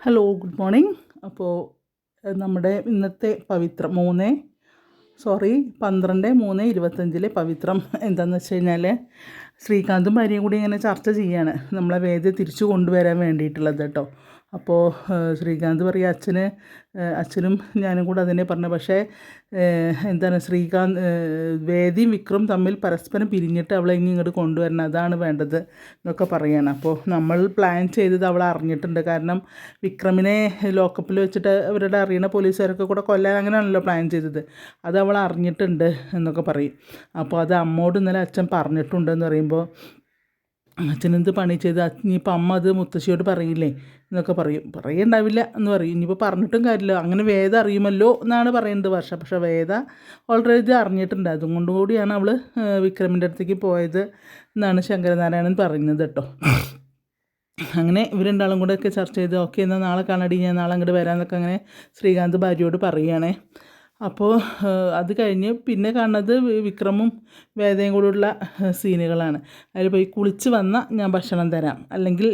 Hello good morning അപ്പോൾ നമ്മുടെ ഇന്നത്തെ പവിത്രം മൂന്ന് സോറി പന്ത്രണ്ട് മൂന്ന് ഇരുപത്തഞ്ചിലെ പവിത്രം എന്താണെന്ന് വെച്ച് കഴിഞ്ഞാൽ ശ്രീകാന്തും ഭാര്യയും കൂടി ഇങ്ങനെ ചർച്ച ചെയ്യാണ്. നമ്മളെ വേദ തിരിച്ചു കൊണ്ടുവരാൻ വേണ്ടിയിട്ടുള്ളത് കേട്ടോ അപ്പോൾ ശ്രീകാന്ത് പറയുക അച്ഛന് അച്ഛനും ഞാനും കൂടെ അതിനെ പറഞ്ഞു പക്ഷേ എന്താണ് ശ്രീകാന്ത് വേദിയും വിക്രം തമ്മിൽ പരസ്പരം പിരിഞ്ഞിട്ട് അവളെ ഇനി ഇങ്ങോട്ട് കൊണ്ടുവരണം അതാണ് വേണ്ടത് എന്നൊക്കെ പറയാണ്. അപ്പോൾ നമ്മൾ പ്ലാൻ ചെയ്തത് അവൾ അറിഞ്ഞിട്ടുണ്ട്. കാരണം വിക്രമിനെ ലോക്കപ്പിൽ വെച്ചിട്ട് അവരുടെ അറിയണ പോലീസുകാരൊക്കെ കൂടെ കൊല്ലാൻ അങ്ങനെയാണല്ലോ പ്ലാൻ ചെയ്തത്. അത് അവൾ അറിഞ്ഞിട്ടുണ്ട് എന്നൊക്കെ പറയും. അപ്പോൾ അത് അമ്മോട് ഇന്നലെ അച്ഛൻ പറഞ്ഞിട്ടുണ്ടെന്ന് പറയുമ്പോൾ അച്ഛനെന്ത് പണി ചെയ്ത് ഇനിയിപ്പോൾ അമ്മ അത് മുത്തശ്ശിയോട് പറയില്ലേ എന്നൊക്കെ പറയും. പറയണ്ടാവില്ല എന്ന് പറയും. ഇനിയിപ്പോൾ പറഞ്ഞിട്ടും കാര്യമില്ല. അങ്ങനെ വേദ അറിയുമല്ലോ എന്നാണ് പറയുന്നത് വർഷ. പക്ഷെ വേദ ഓൾറെഡി അറിഞ്ഞിട്ടുണ്ട്. അതും കൊണ്ട് കൂടിയാണ് അവൾ വിക്രമിന്റെ അടുത്തേക്ക് പോയത് എന്നാണ് ശങ്കരനാരായണൻ പറയുന്നത് കേട്ടോ. അങ്ങനെ ഇവർ രണ്ടാളും കൂടെ ഒക്കെ ചർച്ച ചെയ്ത് ഓക്കെ എന്നാൽ നാളെ കാണാടി. ഞാൻ നാളെ അങ്ങോട്ട് വരാമെന്നൊക്കെ അങ്ങനെ ശ്രീകാന്ത് ഭാര്യയോട് പറയുകയാണേ. അപ്പോൾ അത് കഴിഞ്ഞ് പിന്നെ കാണുന്നത് വിക്രമും വേദയും കൂടെയുള്ള സീനുകളാണ്. അതിൽ പോയി കുളിച്ച് വന്നാൽ ഞാൻ ഭക്ഷണം തരാം. അല്ലെങ്കിൽ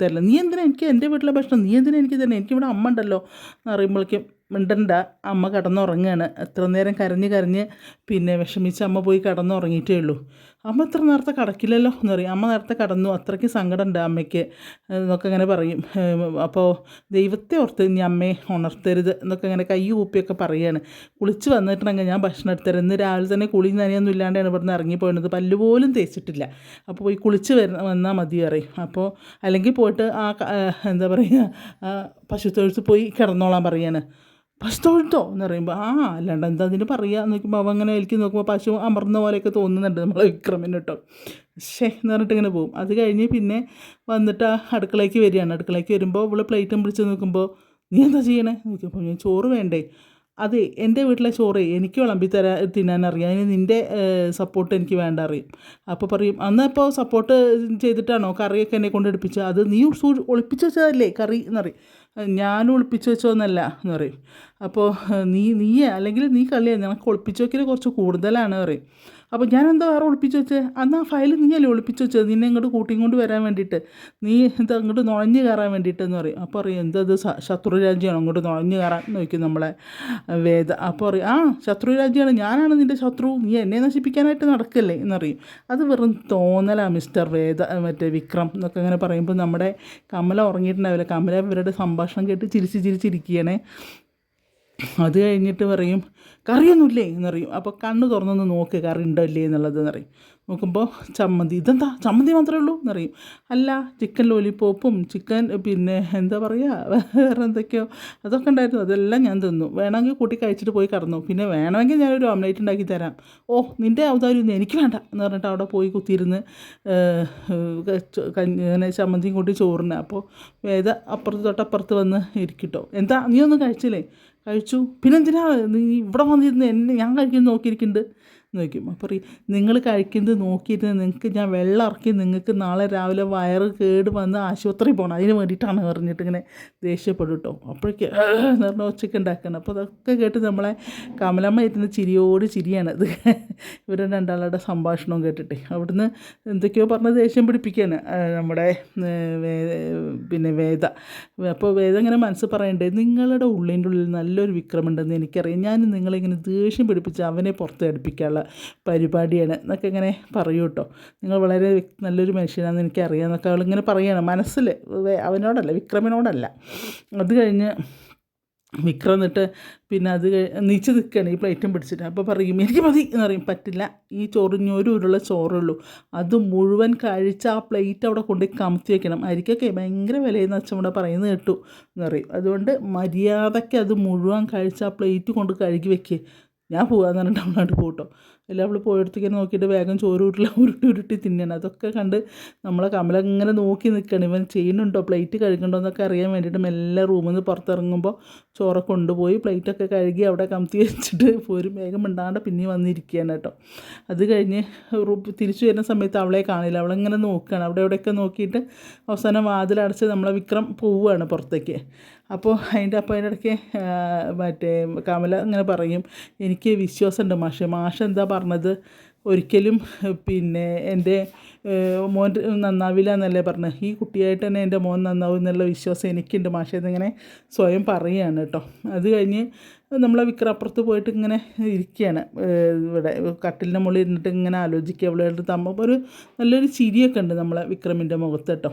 തരില്ല. നീ എന്തിനാ എനിക്ക് എന്റെ വീട്ടിലെ ഭക്ഷണം നീ എന്തിനാ എനിക്ക് തരണം എനിക്കിവിടെ അമ്മ ഉണ്ടല്ലോ എന്ന് പറയുമ്പോഴേക്കും മിണ്ടണ്ട. അമ്മ കിടന്നുറങ്ങുകയാണ് എത്ര നേരം കരഞ്ഞ് കരഞ്ഞ് പിന്നെ വിഷമിച്ച് അമ്മ പോയി കിടന്നുറങ്ങിയിട്ടേ ഉള്ളൂ. അമ്മ ഇത്ര നേരത്തെ കടക്കില്ലല്ലോ എന്ന് പറയും അമ്മ നേരത്തെ കടന്നു. അത്രയ്ക്ക് സങ്കടമുണ്ട് അമ്മയ്ക്ക്. എന്നൊക്കെ ഇങ്ങനെ പറയും. അപ്പോൾ ദൈവത്തെ ഓർത്ത് ഇനി അമ്മയെ ഉണർത്തരുത് എന്നൊക്കെ ഇങ്ങനെ കൈ ഊപ്പിയൊക്കെ പറയുകയാണ് കുളിച്ച് വന്നിട്ടുണ്ടെങ്കിൽ ഞാൻ ഭക്ഷണം എടുത്തരാം ഇന്ന് രാവിലെ തന്നെ കുളി നനയൊന്നും ഇല്ലാണ്ടാണ് ഇവിടുന്ന് ഇറങ്ങിപ്പോയത് പല്ലുപോലും തേച്ചിട്ടില്ല. അപ്പോൾ പോയി കുളിച്ച് വരുന്ന വന്നാൽ മതി പറയും. അപ്പോൾ അല്ലെങ്കിൽ പോയിട്ട് ആ എന്താ പറയുക ആ പശു തൊഴുത്ത് പോയി കിടന്നോളാൻ പറയാണ്. പശു തൊഴുത്തോ എന്ന് പറയുമ്പോൾ ആ അല്ലാണ്ട് എന്താ അതിന് പറയുക എന്ന് നോക്കുമ്പോൾ അവ അങ്ങനെ എനിക്ക് നോക്കുമ്പോൾ പശു അമർന്ന പോലെയൊക്കെ തോന്നുന്നുണ്ട് നമ്മൾ വിക്രമിന് കേട്ടോ. ശേ എന്ന് പറഞ്ഞിട്ട് ഇങ്ങനെ പോകും അത് കഴിഞ്ഞ് പിന്നെ വന്നിട്ട് ആ അടുക്കളയ്ക്ക് വരികയാണ്. അടുക്കളയ്ക്ക് വരുമ്പോൾ ഇവൾ പ്ലേറ്റും പിടിച്ച് നോക്കുമ്പോൾ നീ എന്താ ചെയ്യണേ? നോക്കിയപ്പോൾ ഞാൻ ചോറ് വേണ്ടേ? അതെ എന്റെ വീട്ടിലെ ചോറ് എനിക്ക് വിളമ്പി തരാ തിന്നാൻ അറിയാം അതിന് നിന്റെ സപ്പോർട്ട് എനിക്ക് വേണ്ട അറിയും. അപ്പോൾ പറയും അന്ന് ഇപ്പോൾ സപ്പോർട്ട് ചെയ്തിട്ടാണോ കറിയൊക്കെ എന്നെ കൊണ്ട് എടുപ്പിച്ചത്? അത് നീ ഒളിപ്പിച്ച് വെച്ചതല്ലേ കറി എന്നറിയും ഞാൻ ഒളിപ്പിച്ച് വെച്ചോന്നല്ല എന്ന് പറയും. അപ്പോൾ നീ നീയേ അല്ലെങ്കിൽ നീ കളിയാണ് നിനക്ക് ഒളിപ്പിച്ച് വെക്കൽ കുറച്ച് കൂടുതലാണ് പറയും. അപ്പോൾ ഞാൻ എന്താ വേറെ ഒളിപ്പിച്ച് വെച്ചത് അന്ന് ആ ഫയൽ നീയല്ലേ ഒളിപ്പിച്ച് വെച്ചത്? നിന്നെ ഇങ്ങോട്ട് കൂട്ടിയും കൊണ്ട് വരാൻ വേണ്ടിയിട്ട്. നീ എന്താ അങ്ങോട്ട് നുഴഞ്ഞു കയറാൻ വേണ്ടിയിട്ടെന്ന് പറയും. അപ്പോൾ പറയും എന്തത് ശത്രു രാജ്യമാണ് അങ്ങോട്ട് നുഴഞ്ഞു കയറാൻ? ചോദിക്കും നമ്മളെ വേദ. അപ്പോൾ പറയും ആ ശത്രു രാജ്യമാണ്. ഞാനാണ് നിന്റെ ശത്രു. നീ എന്നെ നശിപ്പിക്കാനായിട്ട് നടക്കല്ലേ? എന്നറിയും അത് വെറും തോന്നലാണ് മിസ്റ്റർ വേദ മറ്റേ വിക്രം എന്നൊക്കെ ഇങ്ങനെ പറയുമ്പോൾ നമ്മുടെ കമല ഉറങ്ങിയിട്ടുണ്ടാവില്ല? കമല ഇവരുടെ സംഭാഷണം കേട്ട് ചിരിച്ച് ചിരിച്ചിരിക്കുകയാണേ അത് കഴിഞ്ഞിട്ട് പറയും കറിയൊന്നുമില്ലേ? എന്നറിയും അപ്പോൾ കണ്ണ് തുറന്നൊന്ന് നോക്ക് കറി ഉണ്ടോ ഇല്ലേ എന്നുള്ളത് എന്നറിയും നോക്കുമ്പോൾ ചമ്മന്തി ഇതെന്താ? ചമ്മന്തി മാത്രമേ ഉള്ളൂ? എന്നറിയും അല്ല ചിക്കൻ ലോലിപ്പോപ്പും ചിക്കൻ പിന്നെ എന്താ പറയുക വേറെ എന്തൊക്കെയോ അതൊക്കെ ഉണ്ടായിരുന്നു. അതെല്ലാം ഞാൻ തിന്നു. വേണമെങ്കിൽ കൂട്ടി കഴിച്ചിട്ട് പോയി കറന്നു പിന്നെ വേണമെങ്കിൽ ഞാനൊരു ഓംലേറ്റ് ഉണ്ടാക്കി തരാം. ഓ നിന്റെ അവതാരം എനിക്ക് വേണ്ട. എന്ന് പറഞ്ഞിട്ട് അവിടെ പോയി കുത്തിയിരുന്ന് ഇങ്ങനെ ചമ്മന്തിയും കൂട്ടി ചോറിന്. അപ്പോൾ വേദ അപ്പുറത്ത് തൊട്ടപ്പുറത്ത് വന്ന് ഇരിക്കട്ടോ. എന്താ? നീ ഒന്നും കഴിച്ചില്ലേ? കഴിച്ചു. പിന്നെന്തിനാ നീ ഇവിടെ വന്നിരുന്ന് എന്നെ ഞാൻ കഴിക്കുന്നത് നോക്കിയിരിക്കുന്നുണ്ട് ചോദിക്കും അപ്പോൾ പറയും നിങ്ങൾ കഴിക്കുന്നത് നോക്കിയിരുന്ന് നിങ്ങൾക്ക് ഞാൻ വെള്ളം ഇറക്കി നിങ്ങൾക്ക് നാളെ രാവിലെ വയറ് കേട് വന്ന് ആശുപത്രി പോകണം അതിന് വേണ്ടിയിട്ടാണ് പറഞ്ഞിട്ട് ഇങ്ങനെ ദേഷ്യപ്പെടും അപ്പോഴേക്ക് എന്ന് പറഞ്ഞാൽ ഒച്ചയ്ക്ക് ഉണ്ടാക്കണം. അപ്പോൾ അതൊക്കെ കേട്ട് നമ്മളെ കമലമ്മ ഇരുന്ന് ചിരിയോട് ചിരിയാണ് ഇത് ഇവരുടെ രണ്ടാളുടെ സംഭാഷണവും കേട്ടിട്ട്. അവിടുന്ന് എന്തൊക്കെയോ പറഞ്ഞ് ദേഷ്യം പിടിപ്പിക്കുകയാണ് നമ്മുടെ പിന്നെ വേദ. അപ്പോൾ വേദ ഇങ്ങനെ മനസ്സ് പറയണ്ടേ നിങ്ങളുടെ ഉള്ളിന്റെ ഉള്ളിൽ നല്ലൊരു വിക്രമുണ്ടെന്ന് എനിക്കറിയാം. ഞാൻ നിങ്ങളിങ്ങനെ ദേഷ്യം പിടിപ്പിച്ച് അവനെ പുറത്ത് അടുപ്പിക്കാനുള്ള പരിപാടിയാണ് എന്നൊക്കെ ഇങ്ങനെ പറയൂ കേട്ടോ. നിങ്ങൾ വളരെ നല്ലൊരു മനുഷ്യനാണെന്ന് എനിക്കറിയാം എന്നൊക്കെ അവളിങ്ങനെ പറയുകയാണ് മനസ്സിൽ. അവനോടല്ല വിക്രമിനോടല്ല. അത് കഴിഞ്ഞ് വിക്രം എന്നിട്ട് പിന്നെ അത് നീച്ച് നിൽക്കുകയാണ് ഈ പ്ലേറ്റും പിടിച്ചിട്ട്. അപ്പോൾ പറയും എനിക്ക് മതി എന്ന് പറയും. പറ്റില്ല. ഈ ചോറിഞ്ഞൊരു ഉരുള ചോറുള്ളൂ. അത് മുഴുവൻ കഴിച്ച് ആ പ്ലേറ്റ് അവിടെ കൊണ്ട് കമത്തി വെക്കണം. അരിക്കൊക്കെ ഭയങ്കര വിലയെന്ന് അച്ഛൻ ഇവിടെ പറയുന്നത് കേട്ടു എന്ന് പറയും. അതുകൊണ്ട് മര്യാദയ്ക്ക് അത് മുഴുവൻ കഴിച്ച് ആ പ്ലേറ്റ് കൊണ്ട് കഴുകി വെക്കുക ഞാൻ പോകാന്ന് പറഞ്ഞിട്ട് അവളോട്ട് പോട്ടോ അല്ല അവൾ പോയടത്തേക്ക് നോക്കിയിട്ട് വേഗം ചോറ് ഉരുള ഉരുട്ടി ഉരുട്ടി തിന്നണം. അതൊക്കെ കണ്ട് നമ്മളെ കമല ഇങ്ങനെ നോക്കി നിൽക്കണം ഇവൻ ചെയ്യുന്നുണ്ടോ? പ്ലേറ്റ് കഴുകണ്ടോ എന്നൊക്കെ അറിയാൻ വേണ്ടിയിട്ട് മെല്ലെ റൂമിൽ നിന്ന് പുറത്തിറങ്ങുമ്പോൾ ചോറ് കൊണ്ടുപോയി പ്ലേറ്റൊക്കെ കഴുകി അവിടെ കമത്തി വെച്ചിട്ട് പോരും. വേഗം മിണ്ടാണ്ട് പിന്നെ വന്നിരിക്കുകയാണ് കേട്ടോ. അത് കഴിഞ്ഞ് തിരിച്ചു വരുന്ന സമയത്ത് അവളെ കാണില്ല. അവളിങ്ങനെ നോക്കുകയാണ് അവിടെ എവിടെയൊക്കെ നോക്കിയിട്ട് അവസാനം വാതിലടച്ച് നമ്മളെ വിക്രം പോവുകയാണ് പുറത്തേക്ക്. അപ്പോൾ അതിന്റെ അപ്പോൾ അതിന്റെ ഇടയ്ക്ക് മറ്റേ കമല ഇങ്ങനെ പറയും എനിക്ക് വിശ്വാസമുണ്ട് മാഷെ. മാഷ എന്താ പറഞ്ഞത്. ഒരിക്കലും പിന്നെ എന്റെ മോൻ നന്നാവില്ല എന്നല്ലേ പറഞ്ഞത് ഈ കുട്ടിയായിട്ട് തന്നെ എന്റെ മോൻ നന്നാവും എന്നുള്ള വിശ്വാസം എനിക്കുണ്ട് മാഷേ എന്നിങ്ങനെ സ്വയം പറയുകയാണ് കേട്ടോ. അത് കഴിഞ്ഞ് നമ്മളെ വിക്രപ്പുറത്ത് പോയിട്ട് ഇങ്ങനെ ഇരിക്കുകയാണ്. ഇവിടെ കട്ടിലിന്റെ മുകളിൽ ഇരുന്നിട്ട് ഇങ്ങനെ ആലോചിക്കുക. അവളുടെ തമ്മ ഒരു നല്ലൊരു ചിരിയൊക്കെ ഉണ്ട് നമ്മളെ വിക്രമിന്റെ മുഖത്ത് കേട്ടോ.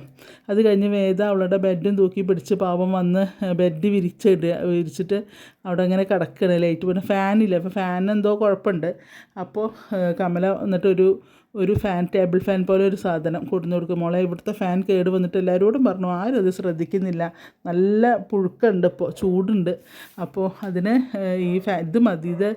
അത് കഴിഞ്ഞ് വേദ അവളുടെ ബെഡും തൂക്കി പിടിച്ച് പാവം വന്ന് ബെഡ് വിരിച്ചിടുക വിരിച്ചിട്ട് അവിടെ ഇങ്ങനെ കിടക്കണ ലൈറ്റ് പിന്നെ ഫാനില്ല അപ്പോൾ ഫാൻ എന്തോ കുഴപ്പമുണ്ട്. അപ്പോൾ കമല എന്നിട്ടൊരു ഒരു ഫാൻ ടേബിൾ ഫാൻ പോലെ ഒരു സാധനം കൊടുന്നു കൊടുക്കും. മോളെ ഇവിടുത്തെ ഫാൻ കേട് വന്നിട്ട് എല്ലാവരോടും പറഞ്ഞു ആരും അത് ശ്രദ്ധിക്കുന്നില്ല. നല്ല പുഴുക്കുണ്ട് ഇപ്പോൾ ചൂടുണ്ട്. അപ്പോൾ അതിന് ഈ ഫാൻ ഇത് മതി. ഇത്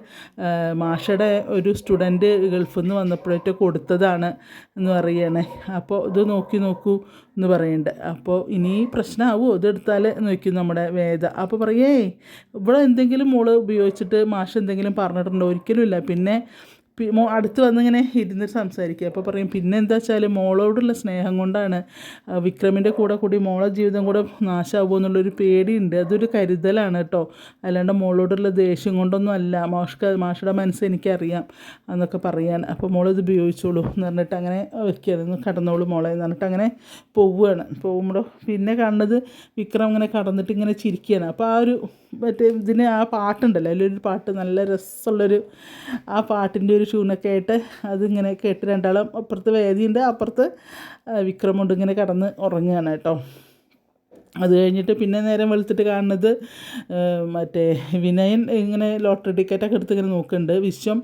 മാഷയുടെ ഒരു സ്റ്റുഡന്റ് ഗൾഫിൽ നിന്ന് വന്നപ്പോഴേറ്റോ കൊടുത്തതാണ് എന്ന് പറയണേ. അപ്പോൾ ഇത് നോക്കി നോക്കൂ എന്ന് പറയുന്നുണ്ട് അപ്പോൾ ഇനി പ്രശ്നമാവുമോ ഇതെടുത്താൽ നോക്കി നമ്മുടെ വേദ. അപ്പോൾ പറയേ ഇവിടെ എന്തെങ്കിലും മോൾ ഉപയോഗിച്ചിട്ട് മാഷ് എന്തെങ്കിലും പറഞ്ഞിട്ടുണ്ടോ? ഒരിക്കലും ഇല്ല. പിന്നെ അടുത്ത് വന്നിങ്ങനെ ഇരുന്നിട്ട് സംസാരിക്കുക. അപ്പോൾ പറയും പിന്നെ എന്താ വെച്ചാൽ മോളോടുള്ള സ്നേഹം കൊണ്ടാണ് വിക്രമിന്റെ കൂടെ കൂടി മോളെ ജീവിതം കൂടെ നാശമാകുമോ എന്നുള്ളൊരു പേടിയുണ്ട്. അതൊരു കരുതലാണ് കേട്ടോ അല്ലാണ്ട് മോളോടുള്ള ദേഷ്യം കൊണ്ടൊന്നും അല്ല. മോഷ്ക മാഷയുടെ മനസ്സ് എനിക്കറിയാം എന്നൊക്കെ പറയാൻ അപ്പോൾ മോളിത് ഉപയോഗിച്ചോളൂ എന്ന് പറഞ്ഞിട്ട് അങ്ങനെ വെക്കുകയാണ്. "ഒന്ന് കടന്നോളൂ മോളെ എന്ന് പറഞ്ഞിട്ട് അങ്ങനെ പോവുകയാണ്. പോകുമ്പോൾ പിന്നെ കാണുന്നത് വിക്രം ഇങ്ങനെ കടന്നിട്ട് ഇങ്ങനെ ചിരിക്കുകയാണ്. അപ്പോൾ ആ ഒരു മറ്റേ ഇതിന് ആ പാട്ടുണ്ടല്ലോ അതിലൊരു പാട്ട് നല്ല രസമുള്ളൊരു ആ പാട്ടിന്റെ ഒരു ട്യൂണൊക്കെ ആയിട്ട് അതിങ്ങനെ കേട്ട് രണ്ടാളും അപ്പുറത്ത് വേദിയുണ്ട് അപ്പുറത്ത് വിക്രമുണ്ട് ഇങ്ങനെ കടന്ന് ഉറങ്ങുകയാണ് കേട്ടോ. അത് കഴിഞ്ഞിട്ട് പിന്നെ നേരം വെളുത്തിട്ട് കാണുന്നത് മറ്റേ വിനയൻ ഇങ്ങനെ ലോട്ടറി ടിക്കറ്റൊക്കെ എടുത്ത് ഇങ്ങനെ നോക്കുന്നുണ്ട്. വിശ്വം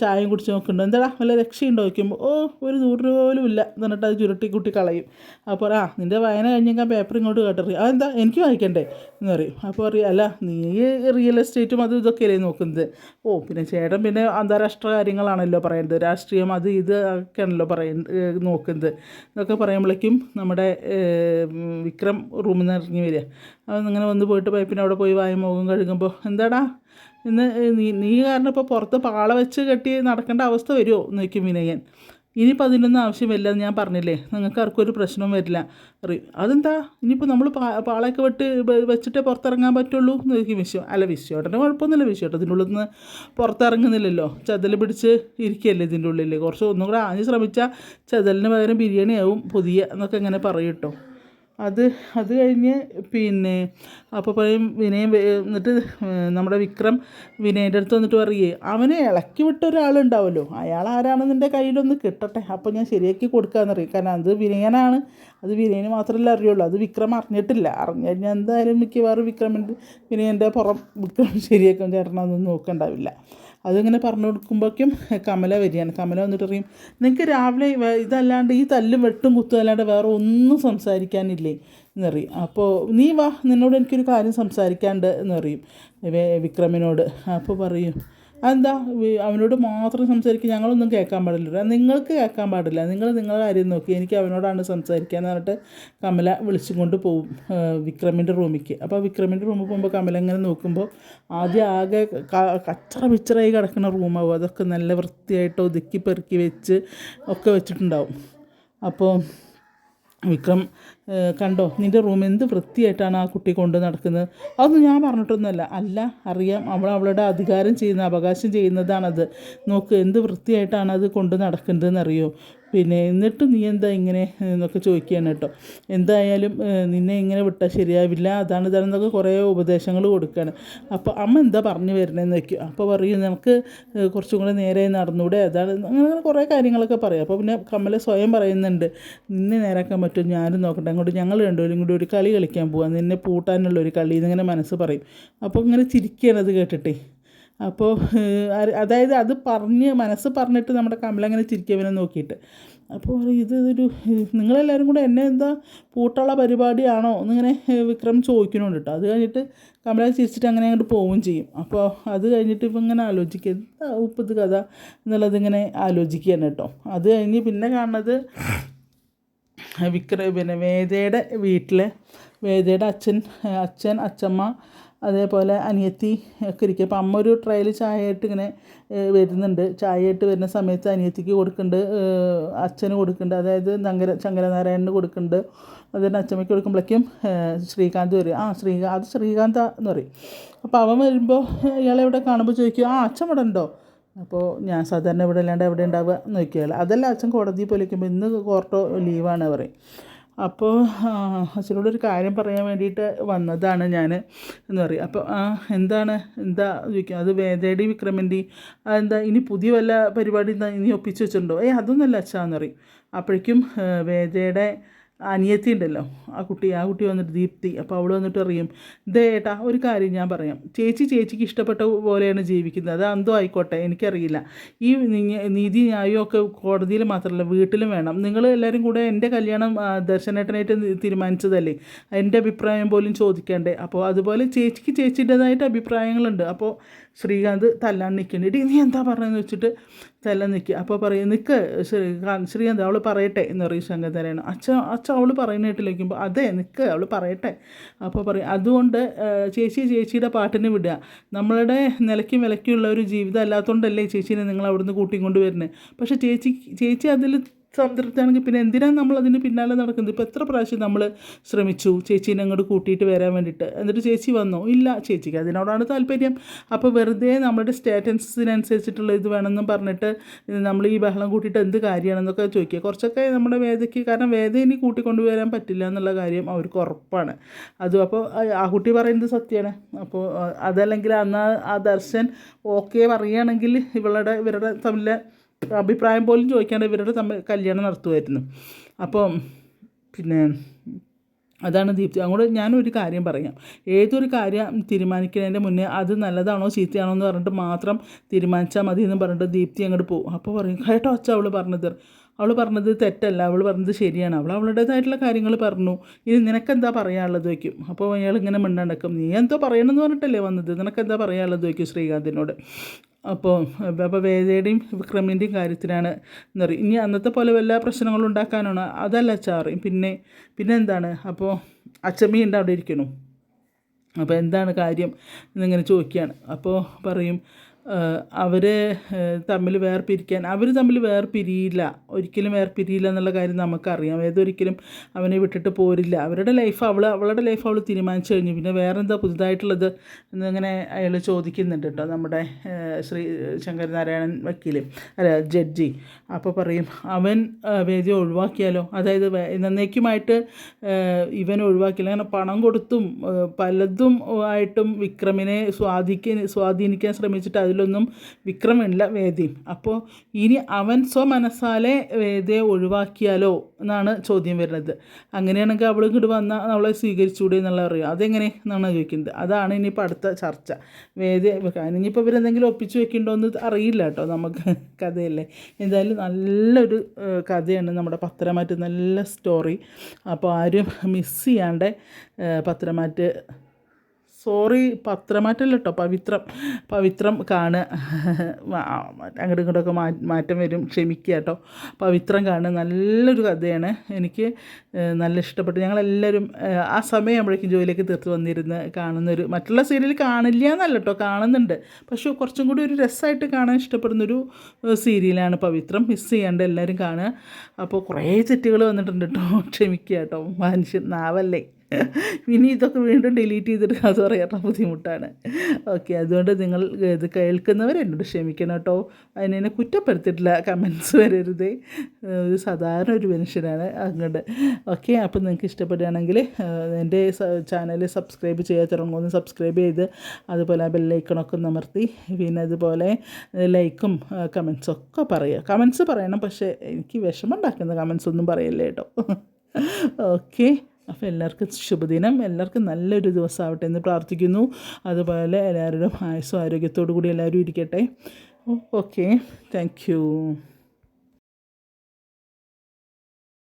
ചായം ചായയും കുടിച്ച് നോക്കുന്നുണ്ട്. എന്താടാ വല്ല രക്ഷയുണ്ടോ നോക്കുമ്പോൾ ഓ ഒരു നൂറ് രൂപ പോലും ഇല്ല എന്നിട്ട് അത് ചുരുട്ടി കുട്ടി കളയും. അപ്പോൾ ആ നിന്റെ വായന കഴിഞ്ഞാൽ പേപ്പർ ഇങ്ങോട്ട് കേട്ടറിയും അതെന്താ എനിക്ക് വായിക്കണ്ടേ? എന്ന് പറയും. അപ്പോൾ പറയും അല്ല നീ റിയൽ എസ്റ്റേറ്റും അതും ഇതൊക്കെ അല്ലേ നോക്കുന്നത്? ഓ പിന്നെ ചേട്ടൻ പിന്നെ അന്താരാഷ്ട്ര കാര്യങ്ങളാണല്ലോ പറയുന്നത് രാഷ്ട്രീയം അത് ഇത് ഒക്കെയാണല്ലോ പറയുന്നത് നോക്കുന്നത്. എന്നൊക്കെ പറയുമ്പോഴേക്കും നമ്മുടെ വിക്രം റൂം റൂമിൽ ഇറങ്ങി വരിക. അവൻ ഇങ്ങനെ വന്ന് പോയിട്ട് പൈപ്പിന്റെ അവിടെ പോയി വായും മുഖം കഴുകുമ്പോൾ എന്താടാ? ഇന്ന് നീ നീ കാരണം ഇപ്പോൾ പുറത്ത് പാള വെച്ച് കെട്ടി നടക്കേണ്ട അവസ്ഥ വരുമോ ചോദിക്കും വിനയൻ. ഇനിയിപ്പോൾ അതിനൊന്നും ആവശ്യമില്ല ഞാൻ പറഞ്ഞില്ലേ? നിങ്ങൾക്ക് ആർക്കും ഒരു പ്രശ്നവും വരില്ല. അറിയും അതെന്താ? ഇനിയിപ്പോൾ നമ്മൾ പാ പാളയൊക്കെ വിട്ട് വെച്ചിട്ടേ പുറത്തിറങ്ങാൻ പറ്റുള്ളൂ? എന്ന് ചോദിക്കും വിശ്വം അല്ല വിശ്വേട്ടന് കുഴപ്പമൊന്നുമില്ല. വിശ്വേട്ടത്തിന്റെ ഉള്ളിൽ നിന്ന് പുറത്തിറങ്ങുന്നില്ലല്ലോ. ചതൽ പിടിച്ച് ഇരിക്കുകയല്ലേ ഇതിന്റെ ഉള്ളിൽ കുറച്ച് ഒന്നും കൂടെ ആഞ്ഞ് ശ്രമിച്ചാൽ ചതലിന് പകരം ബിരിയാണി ആവും പുതിയ എന്നൊക്കെ ഇങ്ങനെ പറയും കേട്ടോ. അത് അത് കഴിഞ്ഞ് പിന്നെ അപ്പോൾ പറയും വിനയൻ എന്നിട്ട് നമ്മുടെ വിക്രം വിനയന്റെ അടുത്ത് വന്നിട്ട് പറയേ അവനെ ഇളക്കി വിട്ട ഒരാളുണ്ടാവുമല്ലോ അയാൾ ആരാണെന്ന് കയ്യിലൊന്ന് കിട്ടട്ടെ. അപ്പോൾ ഞാൻ ശരിയാക്കി കൊടുക്കാമെന്ന് അറിയും കാരണം അത് വിനയനാണ്. അത് വിനയന് മാത്രമല്ല അറിയുള്ളൂ. അത് വിക്രം അറിഞ്ഞിട്ടില്ല. അറിഞ്ഞു കഴിഞ്ഞാൽ എന്തായാലും മിക്കവാറും വിക്രമിന്റെ വിനയന്റെ പുറം വിക്രം ശരിയാക്കാൻ ചേട്ടനൊന്നും നോക്കണ്ടാവില്ല. അതിങ്ങനെ പറഞ്ഞു കൊടുക്കുമ്പോഴേക്കും കമല വരികയാണ്. കമല വന്നിട്ട് പറയും നിങ്ങൾക്ക് രാവിലെ ഇതല്ലാണ്ട് ഈ തല്ലും വെട്ടും കുത്തും അല്ലാണ്ട് വേറെ ഒന്നും സംസാരിക്കാനില്ലേ? എന്നറിയും അപ്പോൾ നീ വാ നിന്നോട് എനിക്കൊരു കാര്യം സംസാരിക്കാണ്ട് എന്നറിയും വിക്രമിനോട്. അപ്പോൾ പറയും അതെന്താ? അവനോട് മാത്രം സംസാരിക്കുക ഞങ്ങളൊന്നും കേൾക്കാൻ പാടില്ല നിങ്ങൾക്ക് കേൾക്കാൻ പാടില്ല. നിങ്ങൾ നിങ്ങളുടെ കാര്യം നോക്കി. എനിക്ക് അവനോടാണ് സംസാരിക്കുക എന്ന് പറഞ്ഞിട്ട് കമല വിളിച്ചും കൊണ്ട് പോവും വിക്രമിന്റെ റൂമിലേക്ക് അപ്പോൾ വിക്രമിന്റെ റൂമിൽ പോകുമ്പോൾ കമല ഇങ്ങനെ നോക്കുമ്പോൾ ആദ്യം ആകെ കച്ചറ പിച്ചറായി കിടക്കുന്ന റൂമാവും. അതൊക്കെ നല്ല വൃത്തിയായിട്ട് ഒതുക്കി പെറുക്കി വെച്ച് ഒക്കെ വെച്ചിട്ടുണ്ടാവും. അപ്പോൾ വിക്രം കണ്ടോ നിന്റെ റൂം എന്ത് വൃത്തിയായിട്ടാണ് ആ കുട്ടി കൊണ്ട് നടക്കുന്നത്? അതൊന്നും ഞാൻ പറഞ്ഞിട്ടൊന്നുമല്ല. അല്ല അറിയാം അവൾ അവളുടെ അധികാരം ചെയ്യുന്ന അവകാശം ചെയ്യുന്നതാണത്. നോക്ക് എന്ത് വൃത്തിയായിട്ടാണ് അത് കൊണ്ട് നടക്കുന്നതെന്നറിയോ? പിന്നെ എന്നിട്ട് നീ എന്താ ഇങ്ങനെ എന്നൊക്കെ ചോദിക്കുകയാണ് കേട്ടോ. എന്തായാലും നിന്നെ ഇങ്ങനെ വിട്ടാൽ ശരിയാവില്ല അതാണ് ഇതാണെന്നൊക്കെ കുറേ ഉപദേശങ്ങൾ കൊടുക്കുകയാണ്. അപ്പോൾ അമ്മ എന്താ പറഞ്ഞു വരുന്നതെന്ന് വയ്ക്കും അപ്പോൾ പറയും നമുക്ക് കുറച്ചും കൂടെ നേരെ നടന്നൂടെ അതാണ് അങ്ങനെ കുറേ കാര്യങ്ങളൊക്കെ പറയും. അപ്പോൾ പിന്നെ കമല സ്വയം പറയുന്നുണ്ട് നിന്നെ നേരാക്കാൻ പറ്റും ഞാനും നോക്കട്ടെ അങ്ങോട്ട് ഞങ്ങൾ രണ്ടുപേരും കൂടി ഒരു കളി കളിക്കാൻ പോവാം നിന്നെ പൂട്ടാനുള്ള ഒരു കളി എന്നിങ്ങനെ മനസ്സ് പറയും. അപ്പോൾ ഇങ്ങനെ ചിരിക്കുകയാണ് അത് കേട്ടിട്ടേ. അപ്പോൾ അതായത് അത് പറഞ്ഞ് മനസ്സ് പറഞ്ഞിട്ട് നമ്മുടെ കമല അങ്ങനെ ചിരിക്കവനെ നോക്കിയിട്ട്. അപ്പോൾ ഇത് ഒരു നിങ്ങളെല്ലാവരും കൂടെ എന്നെ എന്താ പൂട്ടുള്ള പരിപാടിയാണോ എന്നിങ്ങനെ വിക്രം ചോദിക്കുന്നുണ്ട് കേട്ടോ. അത് കഴിഞ്ഞിട്ട് കമല ചിരിച്ചിട്ട് അങ്ങനെ അങ്ങോട്ട് പോവുകയും ചെയ്യും. അപ്പോൾ അത് കഴിഞ്ഞിട്ട് ഇപ്പം ഇങ്ങനെ ആലോചിക്കുക എന്താ ഉപ്പത് കഥ എന്നുള്ളത് ഇങ്ങനെ ആലോചിക്കുകയാണ് കേട്ടോ. അത് കഴിഞ്ഞ് പിന്നെ കാണുന്നത് വിക്ര പിന്നെ വേദയുടെ വീട്ടിലെ വേദയുടെ അച്ഛൻ അച്ഛൻ അച്ഛമ്മ അതേപോലെ അനിയത്തി ഒക്കെ ഇരിക്കും. അപ്പം അമ്മ ഒരു ട്രയൽ ചായയായിട്ട് ഇങ്ങനെ വരുന്നുണ്ട്. ചായയായിട്ട് വരുന്ന സമയത്ത് അനിയത്തിക്ക് കൊടുക്കുന്നുണ്ട് അച്ഛന് കൊടുക്കുന്നുണ്ട് അതായത് നങ്കര ശങ്കരനാരായണന് കൊടുക്കുന്നുണ്ട് അതിന് അച്ഛമ്മയ്ക്ക് കൊടുക്കുമ്പോഴേക്കും ശ്രീകാന്ത് വരും. ആ ശ്രീകാന്ത് അത് ശ്രീകാന്ത എന്ന് പറയും. അപ്പോൾ അവൻ വരുമ്പോൾ ഇയാളെ ഇവിടെ കാണുമ്പോൾ ചോദിക്കും ആ അച്ഛൻ ഇവിടെ ഉണ്ടോ? അപ്പോൾ ഞാൻ സാധാരണ ഇവിടെ അല്ലാണ്ട് എവിടെ ഉണ്ടാവുക നോക്കിയാൽ അതല്ല അച്ഛൻ കോടതിയിൽ പോലിരിക്കുമ്പോൾ ഇന്ന് കോർട്ടോ ലീവാണ് പറയും. അപ്പോൾ അച്ഛനോട് ഒരു കാര്യം പറയാൻ വേണ്ടിയിട്ട് വന്നതാണ് ഞാൻ. എന്ന് പറയും അപ്പോൾ ആ എന്താണ്? എന്താ ചോദിക്കുക? അത് വേദയുടെ വിക്രമന്റെയും അതെന്താ ഇനി പുതിയ വല്ല പരിപാടി എന്താ ഇനി ഒപ്പിച്ച് വെച്ചിട്ടുണ്ടോ? ഏയ് അതൊന്നുമല്ല അച്ഛാന്ന് പറയും. അപ്പോഴേക്കും വേദയുടെ അനിയത്തി ഉണ്ടല്ലോ ആ കുട്ടി ആ കുട്ടി വന്നിട്ട് ദീപ്തി അപ്പോൾ അവൾ വന്നിട്ട് അറിയും ദേ ഏട്ടാ ഒരു കാര്യം ഞാൻ പറയാം. ചേച്ചി ചേച്ചിക്ക് ഇഷ്ടപ്പെട്ട പോലെയാണ് ജീവിക്കുന്നത്. അത് എന്തോ ആയിക്കോട്ടെ എനിക്കറിയില്ല. ഈ നീതി ന്യായവും ഒക്കെ കോടതിയിൽ മാത്രമല്ല വീട്ടിലും വേണം. നിങ്ങൾ എല്ലാവരും കൂടെ എന്റെ കല്യാണം ദർശനേട്ടനായിട്ട് തീരുമാനിച്ചതല്ലേ? എന്റെ അഭിപ്രായം പോലും ചോദിക്കണ്ടേ? അപ്പോൾ അതുപോലെ ചേച്ചിക്ക് ചേച്ചിന്റെതായിട്ട് അഭിപ്രായങ്ങളുണ്ട്. അപ്പോൾ ശ്രീകാന്ത് തല്ലാൻ നിൽക്കുന്നുണ്ട് ഇടി നീ എന്താ പറഞ്ഞതെന്ന് വെച്ചിട്ട് തല്ലാൻ നിൽക്കുക. അപ്പോൾ പറയും നിൽക്ക് ശ്രീകാന്ത് ശ്രീകാന്ത് അവൾ പറയട്ടെ എന്ന് പറയും ശങ്കരനാരായണൻ. അച്ഛൻ അച്ഛൻ അവൾ പറയുന്ന കേട്ടിലേക്കുമ്പോൾ അതെ നിൽക്ക് അവൾ പറയട്ടെ. അപ്പോൾ പറയും അതുകൊണ്ട് ചേച്ചി ചേച്ചിയുടെ പാട്ടിന് വിടുക. നമ്മളുടെ നിലയ്ക്കും വിലയ്ക്കുള്ള ഒരു ജീവിതം അല്ലാത്തതുകൊണ്ടല്ലേ ചേച്ചീനെ നിങ്ങൾ അവിടുന്ന് കൂട്ടിക്കൊണ്ട് വരുന്നത്? പക്ഷേ ചേച്ചി ചേച്ചി അതിൽ സംതൃപ്തിയാണെങ്കിൽ പിന്നെ എന്തിനാണ് നമ്മൾ അതിന് പിന്നാലെ നടക്കുന്നത്? ഇപ്പോൾ എത്ര പ്രാവശ്യം നമ്മൾ ശ്രമിച്ചു? ചേച്ചീനെ അങ്ങോട്ട് കൂട്ടിയിട്ട് വരാൻ വേണ്ടിയിട്ട്. എന്നിട്ട് ചേച്ചി വന്നോ? ഇല്ല ചേച്ചിക്ക് അതിനോടാണ് താല്പര്യം. അപ്പോൾ വെറുതെ നമ്മുടെ സ്റ്റേറ്റൻസിനനുസരിച്ചിട്ടുള്ള ഇത് വേണമെന്നും പറഞ്ഞിട്ട് നമ്മൾ ഈ ബഹളം കൂട്ടിയിട്ട് എന്ത് കാര്യമാണെന്നൊക്കെ ചോദിക്കുക. കുറച്ചൊക്കെ നമ്മുടെ വേദയ്ക്ക് കാരണം വേദ ഇനി കൂട്ടിക്കൊണ്ടുവരാൻ പറ്റില്ല എന്നുള്ള കാര്യം അവർക്ക് ഉറപ്പാണ്. അതും അപ്പോൾ ആ- കുട്ടി പറയുന്നത് സത്യമാണ്. അപ്പോൾ അതല്ലെങ്കിൽ അന്ന് ആ ദർശൻ ഓക്കെ പറയുകയാണെങ്കിൽ ഇവളുടെ ഇവരുടെ തമ്മിലെ അഭിപ്രായം പോലും ചോദിക്കാണ്ട് ഇവരുടെ തമ്മിൽ കല്യാണം നടത്തുമായിരുന്നു അപ്പോൾ പിന്നെ അതാണ് ദീപ്തി. അങ്ങോട്ട് ഞാനൊരു കാര്യം പറയാം. ഏതൊരു കാര്യം തീരുമാനിക്കുന്നതിന്റെ മുന്നേ അത് നല്ലതാണോ ചീത്തയാണോ എന്ന് പറഞ്ഞിട്ട് മാത്രം തീരുമാനിച്ചാൽ മതി എന്ന് പറഞ്ഞിട്ട് ദീപ്തി അങ്ങോട്ട് പോകും. അപ്പോൾ പറയും കേട്ടോ അച്ഛ അവൾ പറഞ്ഞത്. അവൾ പറഞ്ഞത് തെറ്റല്ല. അവൾ പറഞ്ഞത് ശരിയാണ്. അവൾ അവളുടേതായിട്ടുള്ള കാര്യങ്ങൾ പറഞ്ഞു. ഇനി നിനക്കെന്താ പറയാനുള്ളത്? വയ്ക്കും അപ്പോൾ അയാൾ ഇങ്ങനെ മിണ്ടണ്ടക്കും നീ എന്തോ പറയണമെന്ന് പറഞ്ഞിട്ടല്ലേ വന്നത്? നിനക്കെന്താ പറയാനുള്ളത്? വയ്ക്കും ശ്രീകാന്തിനോട്. അപ്പോൾ അപ്പോൾ വേദയുടെയും വിക്രമിന്റെയും കാര്യത്തിലാണ് എന്താ പറയുക ഇനി അന്നത്തെ പോലെ വല്ല പ്രശ്നങ്ങളും ഉണ്ടാക്കാനാണ്? അതല്ല ചാറി. പിന്നെ പിന്നെ എന്താണ്? അപ്പോൾ അച്ചമ്മി ഉണ്ട് അവിടെ ഇരിക്കണം. അപ്പോൾ എന്താണ് കാര്യം? എന്നിങ്ങനെ ചോദിക്കുകയാണ്. അപ്പോൾ പറയും അവർ തമ്മിൽ വേർപിരിക്കാൻ അവർ തമ്മിൽ വേർപിരിയില്ല. ഒരിക്കലും വേർപിരിയില്ല എന്നുള്ള കാര്യം നമുക്കറിയാം. ഏതൊരിക്കലും അവനെ വിട്ടിട്ട് പോരില്ല. അവരുടെ ലൈഫ് അവൾ അവളുടെ ലൈഫ് അവൾ തീരുമാനിച്ചു കഴിഞ്ഞു. പിന്നെ വേറെന്താ പുതുതായിട്ടുള്ളത് എന്നിങ്ങനെ അയാൾ ചോദിക്കുന്നുണ്ട് കേട്ടോ നമ്മുടെ ശ്രീ ശങ്കരനാരായണൻ വക്കീൽ അല്ല ജഡ്ജി. അപ്പോൾ പറയും അവൻ വേദി ഒഴിവാക്കിയാലോ? അതായത് എന്നേക്കുമായിട്ട് ഇവൻ ഒഴിവാക്കില്ല. അങ്ങനെ പണം കൊടുത്തും പലതും ആയിട്ടും വിക്രമിനെ സ്വാധീനിക്കാൻ സ്വാധീനിക്കാൻ ശ്രമിച്ചിട്ട് അതിലൊന്നും വിക്രമില്ല വേദിയും അപ്പോൾ ഇനി അവൻ സ്വമനസ്സാലെ വേദയെ ഒഴിവാക്കിയാലോ എന്നാണ് ചോദ്യം വരുന്നത്. അങ്ങനെയാണെങ്കിൽ അവൾ ഇങ്ങോട്ട് വന്നാൽ അവളെ സ്വീകരിച്ചുകൂടെ എന്നുള്ള അറിയാം അതെങ്ങനെ എന്നാണ് ചോദിക്കുന്നത്. അതാണ് ഇനിയിപ്പോൾ അടുത്ത ചർച്ച. വേദ ഇനിയിപ്പോൾ ഇവരെന്തെങ്കിലും ഒപ്പിച്ചു വെക്കുന്നുണ്ടോ എന്ന് അറിയില്ല കേട്ടോ നമുക്ക് കഥയല്ലേ. എന്തായാലും നല്ലൊരു കഥയാണ് നമ്മുടെ പത്രമാറ്റ്. നല്ല സ്റ്റോറി അപ്പോൾ ആരും മിസ് ചെയ്യാണ്ട് പത്രമാറ്റ് സോറി പത്രമാറ്റല്ല കേട്ടോ പവിത്രം പവിത്രം കാണുക അങ്ങോട്ടും ഇങ്ങോട്ടൊക്കെ മാറ്റം വരും. ക്ഷമിക്കുക കേട്ടോ. പവിത്രം കാണുക നല്ലൊരു കഥയാണ്. എനിക്ക് നല്ല ഇഷ്ടപ്പെട്ടു. ഞങ്ങളെല്ലാവരും ആ സമയമാകുമ്പോഴേക്കും ജോലിയൊക്കെ തീർത്ത് വന്നിരുന്ന് കാണുന്നൊരു മറ്റുള്ള സീരിയൽ കാണില്ല എന്നല്ല കേട്ടോ കാണുന്നുണ്ട്. പക്ഷേ കുറച്ചും കൂടി ഒരു രസമായിട്ട് കാണാൻ ഇഷ്ടപ്പെടുന്നൊരു സീരിയലാണ് പവിത്രം. മിസ് ചെയ്യാണ്ട് എല്ലാവരും കാണുക. അപ്പോൾ കുറേ തെറ്റുകൾ വന്നിട്ടുണ്ട് കേട്ടോ. ക്ഷമിക്കുക കേട്ടോ. മനുഷ്യൻ നാവല്ലേ. ഇനി ഇതൊക്കെ വീണ്ടും ഡിലീറ്റ് ചെയ്തിട്ട് അത് പറയാനുള്ള ബുദ്ധിമുട്ടാണ്. ഓക്കെ അതുകൊണ്ട് നിങ്ങൾ ഇത് കേൾക്കുന്നവർ എന്നോട് ക്ഷമിക്കണം കേട്ടോ. അതിനെ കുറ്റപ്പെടുത്തിയിട്ടില്ല. കമൻസ് വരരുത്. ഒരു സാധാരണ ഒരു മനുഷ്യനാണ് അങ്ങോട്ട് ഓക്കെ അപ്പോൾ നിങ്ങൾക്ക് ഇഷ്ടപ്പെടുകയാണെങ്കിൽ എന്റെ ചാനൽ സബ്സ്ക്രൈബ് ചെയ്യാത്തിറങ്ങുമെന്ന് സബ്സ്ക്രൈബ് ചെയ്ത് അതുപോലെ ആ ബെല്ലൈക്കണൊക്കെ അമർത്തി പിന്നെ അതുപോലെ ലൈക്കും കമൻസും ഒക്കെ പറയുക. കമൻസ് പറയണം പക്ഷേ എനിക്ക് വിഷമം ഉണ്ടാക്കുന്ന കമൻസ് ഒന്നും പറയല്ലേ കേട്ടോ. ഓക്കെ അപ്പോൾ എല്ലാവർക്കും ശുഭദിനം. എല്ലാവർക്കും നല്ലൊരു ദിവസമാവട്ടെ എന്ന് പ്രാർത്ഥിക്കുന്നു. അതുപോലെ എല്ലാവരുടെയും ആയുസ്സും ആരോഗ്യത്തോടു കൂടി എല്ലാവരും ഇരിക്കട്ടെ. ഓക്കെ. താങ്ക്